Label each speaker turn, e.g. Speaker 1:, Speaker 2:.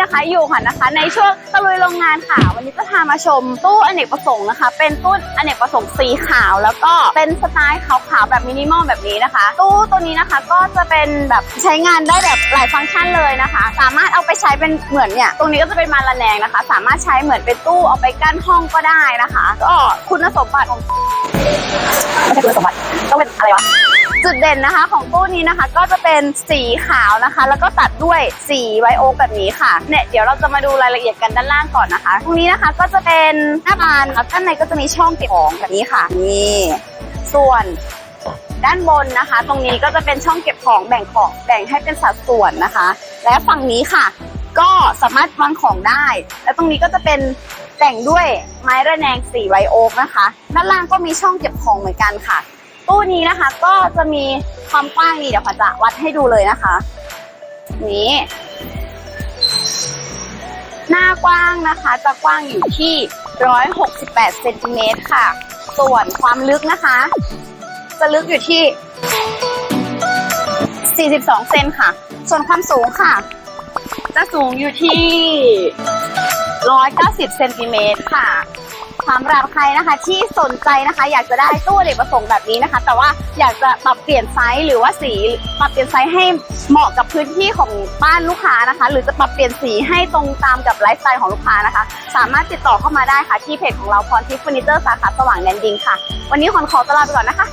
Speaker 1: นะคะอยู่ค่ะนะคะ ในช่วงตะลุยโรงงานค่ะ วันนี้จะพามาชมตู้อเนกประสงค์นะคะ เป็นตู้อเนกประสงค์สีขาวแล้วก็เป็นสไตล์ขาวๆแบบมินิมอลแบบนี้นะคะ ตู้ตัวนี้นะคะก็จะเป็นแบบใช้งานได้แบบหลายฟังก์ชันเลยนะคะ สามารถเอาไปใช้เป็นเหมือนเนี่ยตรงนี้ก็จะเป็นมาละแนงนะคะ สามารถใช้เหมือนเป็นตู้เอาไปกั้นห้องก็ได้นะคะ ก็คุณสมบัติของไม่ใช่คุณสมบัติต้องเป็นอะไรวะ จุดเด่นนะคะของตู้นี้นะคะ ก็จะเป็นสีขาวนะคะ แล้วก็ตัดด้วยสีไวโอแบบนี้ค่ะเนี่ยเดี๋ยวเราจะมาดูรายละเอียดกันด้านล่างก่อนนะคะ ตรงนี้นะคะก็จะเป็นหน้าบานแล้วด้านในก็จะมีช่องเก็บของแบบนี้ค่ะนี่ส่วนด้านบนนะคะ ตรงนี้ก็จะเป็นช่องเก็บของแบ่งของแบ่งให้เป็นสัดส่วนนะคะ และฝั่งนี้ค่ะ ก็สามารถวางของได้ และตรงนี้ก็จะเป็นแต่งด้วยไม้ระแนงสีไวโอกนะคะ ด้านล่างก็มีช่องเก็บของเหมือนกันค่ะ ตู้นี้นะคะ ก็จะมีความกว้างนี่เดี๋ยวขอจะวัดให้ดูเลยนะคะ นี้หน้ากว้างนะคะจะกว้างอยู่ที่ 168เซนติเมตรค่ะ ส่วนความลึกนะคะ จะลึกอยู่ที่ 42 เซนค่ะ ส่วนความสูงค่ะ จะสูงอยู่ที่ 190 เซนติเมตรค่ะ สำหรับใครนะคะที่สนใจนะคะ อยากจะได้ตู้อเนกประสงค์แบบนี้นะคะ แต่ว่าอยากจะปรับเปลี่ยนไซส์หรือว่าสีปรับเปลี่ยนไซส์ให้เหมาะกับพื้นที่ของบ้านลูกค้านะคะ หรือจะปรับเปลี่ยนสีให้ตรงตามกับไลฟ์สไตล์ของลูกค้านะคะ สามารถติดต่อเข้ามาได้ค่ะที่เพจของเราพรทิพย์เฟอร์นิเจอร์สาขาสว่างแดนดินค่ะ วันนี้ขอขอตลาไปก่อนนะคะ